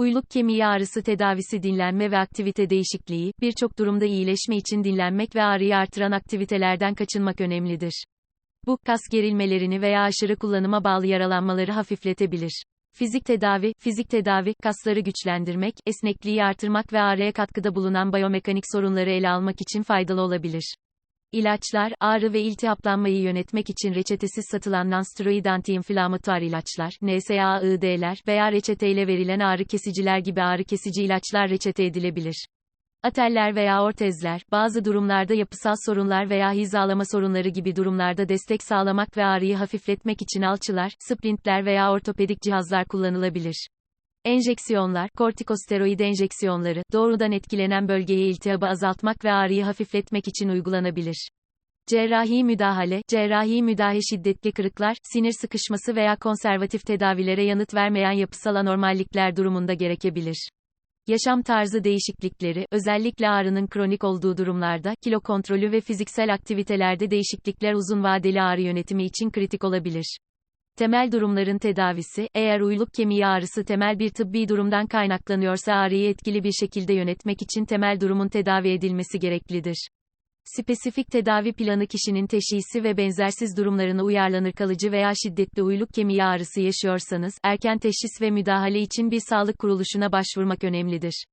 Uyluk kemiği ağrısı tedavisi dinlenme ve aktivite değişikliği, birçok durumda iyileşme için dinlenmek ve ağrıyı artıran aktivitelerden kaçınmak önemlidir. Bu, kas gerilmelerini veya aşırı kullanıma bağlı yaralanmaları hafifletebilir. Fizik tedavi, fizik tedavi, kasları güçlendirmek, esnekliği artırmak ve ağrıya katkıda bulunan biyomekanik sorunları ele almak için faydalı olabilir. İlaçlar, ağrı ve iltihaplanmayı yönetmek için reçetesiz satılan nonsteroid antiinflamatuar ilaçlar, NSAID'ler veya reçeteyle verilen ağrı kesiciler gibi ağrı kesici ilaçlar reçete edilebilir. Ateller veya ortezler, bazı durumlarda yapısal sorunlar veya hizalama sorunları gibi durumlarda destek sağlamak ve ağrıyı hafifletmek için alçılar, sprintler veya ortopedik cihazlar kullanılabilir. Enjeksiyonlar, kortikosteroid enjeksiyonları, doğrudan etkilenen bölgeye iltihabı azaltmak ve ağrıyı hafifletmek için uygulanabilir. Cerrahi müdahale, cerrahi müdahale şiddetli kırıklar, sinir sıkışması veya konservatif tedavilere yanıt vermeyen yapısal anormallikler durumunda gerekebilir. Yaşam tarzı değişiklikleri, özellikle ağrının kronik olduğu durumlarda, kilo kontrolü ve fiziksel aktivitelerde değişiklikler uzun vadeli ağrı yönetimi için kritik olabilir. Temel durumların tedavisi, eğer uyluk kemiği ağrısı temel bir tıbbi durumdan kaynaklanıyorsa ağrıyı etkili bir şekilde yönetmek için temel durumun tedavi edilmesi gereklidir. Spesifik tedavi planı kişinin teşhisi ve benzersiz durumlarına uyarlanır kalıcı veya şiddetli uyluk kemiği ağrısı yaşıyorsanız, erken teşhis ve müdahale için bir sağlık kuruluşuna başvurmak önemlidir.